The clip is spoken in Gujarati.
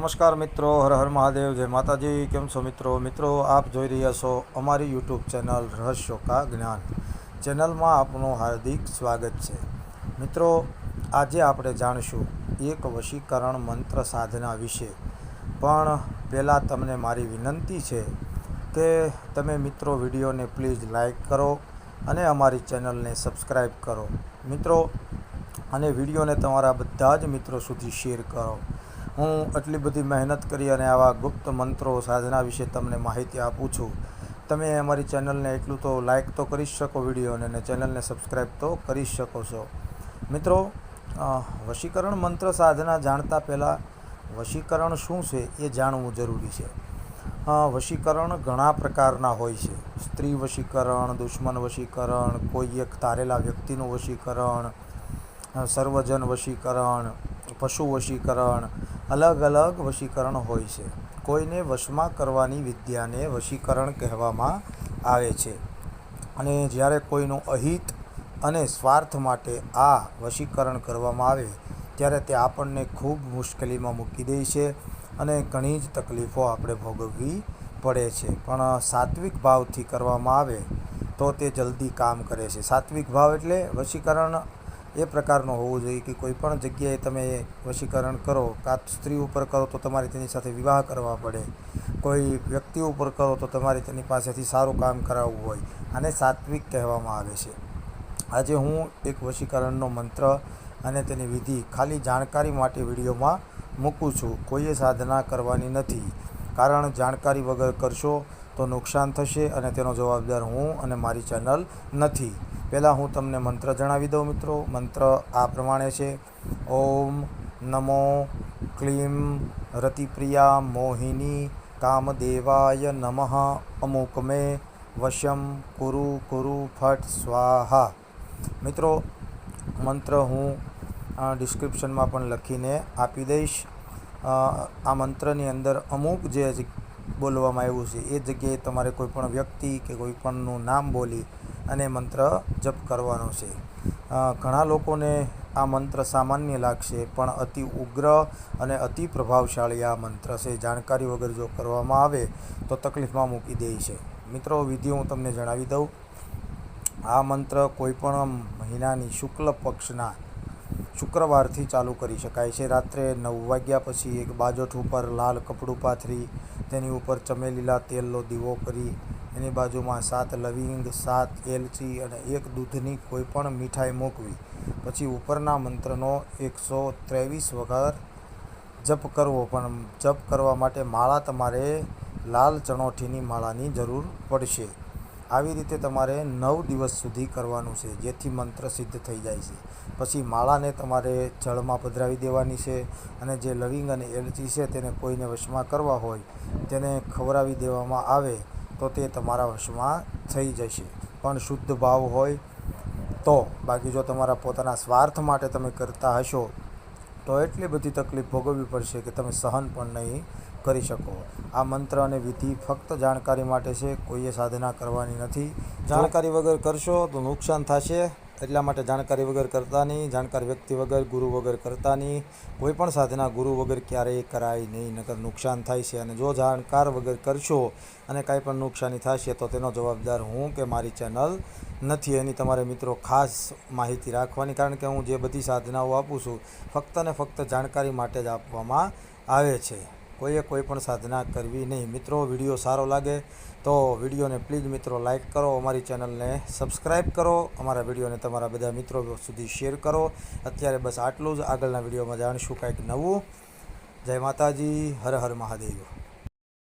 નમસ્કાર મિત્રો, હર હર મહાદેવ, જય માતાજી, કેમ છો મિત્રો? મિત્રો, આપ જોઈ રહ્યા છો અમારી યુટ્યુબ ચેનલ રહસ્યો કા જ્ઞાન. ચેનલમાં આપનું હાર્દિક સ્વાગત છે. મિત્રો, આજે આપણે જાણીશું એક વશીકરણ મંત્ર સાધના વિશે. પણ પહેલાં તમને મારી વિનંતી છે કે તમે મિત્રો વિડીયોને પ્લીઝ લાઈક કરો અને અમારી ચેનલને સબસ્ક્રાઈબ કરો. મિત્રો, અને વિડીયોને તમારા બધા જ મિત્રો સુધી શેર કરો. હું આટલી બધી મહેનત કરી અને આવા ગુપ્ત મંત્રો સાધના વિશે તમને માહિતી આપું છું. તમે અમારી ચેનલને એટલું તો લાઇક તો કરી શકો વિડીયોને અને ચેનલને સબસ્ક્રાઈબ તો કરી શકો છો. મિત્રો વશીકરણ મંત્ર સાધના જાણતા પહેલાં વશીકરણ શું છે એ જાણવું જરૂરી છે. વશીકરણ ઘણા પ્રકારના હોય છે. સ્ત્રી વશીકરણ, દુશ્મન વશીકરણ, કોઈ એક ધારેલા વ્યક્તિનું વશીકરણ સર્વજન વશીકરણ, પશુ વશીકરણ અલગ અલગ વશીકરણ હોય છે. કોઈને વશમાં કરવાની વિદ્યાને વશીકરણ કહેવામાં આવે છે. અને જ્યારે કોઈનું અહિત અને સ્વાર્થ માટે આ વશીકરણ કરવામાં આવે, ત્યારે તે આપણને ખૂબ મુશ્કેલીમાં મૂકી દે છે અને ઘણી જ તકલીફો આપણે ભોગવવી પડે છે. પણ સાત્વિક ભાવથી કરવામાં આવે તો તે જલ્દી કામ કરે છે. સાત્વિક ભાવ એટલે વશીકરણ એ પ્રકારનો હોવો જોઈએ કે કોઈ પણ જગ્યાએ તમે વશીકરણ કરો, કાં સ્ત્રી ઉપર કરો તો તમારે તેની સાથે વિવાહ કરવા પડે. કોઈ વ્યક્તિ ઉપર કરો તો તમારે તેની પાસેથી સારું કામ કરાવવું હોય. આને સાત્વિક કહેવામાં આવે છે. આજે હું એક વશીકરણનો મંત્ર અને તેની વિધિ ખાલી જાણકારી માટે વિડીયોમાં મૂકું છું. કોઈએ સાધના કરવાની નથી. કારણ જાણકારી વગર કરશો તો નુકસાન થશે અને તેનો જવાબદાર હું અને મારી ચેનલ નથી. પહેલાં હું તમને મંત્ર જણાવી દઉં મિત્રો. મંત્ર આ પ્રમાણે છે. ઓમ નમો ક્લીમ રતિપ્રિયા મોહિની કામદેવાય નમઃ. અમુક મે વશમ કુરુ કુરુ ફટ સ્વાહા. મિત્રો, મંત્ર હું ડિસ્ક્રિપ્શનમાં પણ લખીને આપી દઈશ. આ મંત્રની અંદર અમુક જે બોલવામાં આવ્યું છે, એ જગ્યાએ તમારે કોઈ પણ વ્યક્તિ કે કોઈપણનું નામ બોલી અને મંત્ર જપ કરવાનો છે. ઘણા લોકોને આ મંત્ર સામાન્ય લાગશે, પણ અતિ ઉગ્ર અને અતિ પ્રભાવશાળી આ મંત્ર છે. જાણકારી વગર જો કરવામાં આવે, તો તકલીફમાં મૂકી દે છે. મિત્રો, વિધિ હું તમને જણાવી દઉં. આ મંત્ર કોઈપણ મહિનાની શુક્લ પક્ષના શુક્રવારથી ચાલુ કરી શકાય છે. રાત્રે નવ વાગ્યા પછી એક બાજોઠ ઉપર લાલ કપડું પાથરી, તેની ઉપર ચમેલીલા તેલનો દીવો કરી એની બાજુમાં સાત લવિંગ, સાત એલચી અને એક દૂધની કોઈ પણ મીઠાઈ મૂકવી. પછી ઉપરના મંત્રનો એકસો ત્રેવીસ વખત જપ કરવો. પણ જપ કરવા માટે માળા તમારે લાલ ચણોઠીની માળાની જરૂર પડશે. આવી રીતે તમારે નવ દિવસ સુધી કરવાનું છે, જેથી મંત્ર સિદ્ધ થઈ જાય છે. પછી માળાને તમારે જળમાં પધરાવી દેવાની છે અને જે લવિંગ અને એલચી છે તેને કોઈને વશમાં કરવા હોય તેને ખવડાવી દેવામાં આવે. તો તે તમારા વશમાં થઈ જશે. પણ શુદ્ધ ભાવ હોય તો, બાકી જો તમારા પોતાના સ્વાર્થ માટે તમે કરતા હશો, તો એટલી બધી તકલીફ ભોગવવી પડશે કે તમે સહન પણ નહીં કરી શકો. આ મંત્ર અને વિધિ ફક્ત જાણકારી માટે છે, કોઈએ સાધના કરવાની નથી. જાણકારી વગર કરશો તો નુકસાન થશે. એટલા માટે જાણકારી વગર કરતા નહીં, જાણકાર વ્યક્તિ વગર, ગુરુ વગર કરતા નહીં, કોઈ પણ સાધના ગુરુ વગર ક્યારેય કરાય નહીં, નકર નુકસાન થાય છે. અને જો જાણકાર વગર કરશો અને કાંઈ પણ નુકસાની થશે, તો તેનો જવાબદાર હું કે મારી ચેનલ નથી. એની તમારે મિત્રો ખાસ માહિતી રાખવાની, કારણ કે હું જે બધી સાધનાઓ આપું છું, ફક્ત ને ફક્ત જાણકારી માટે જ આપવામાં આવે છે. કોઈએ કોઈ પણ સાધના કરવી નહીં. મિત્રો, વીડિયો સારો લાગે તો વિડીયોને પ્લીઝ મિત્રો લાઇક કરો, અમારી ચેનલને સબસ્ક્રાઈબ કરો, અમારા વિડીયોને તમારા બધા મિત્રો સુધી શેર કરો. અત્યારે બસ આટલું જ. આગળના વિડીયોમાં જાણીશું કાંઈક નવું. જય માતાજી. હર હર મહાદેવ.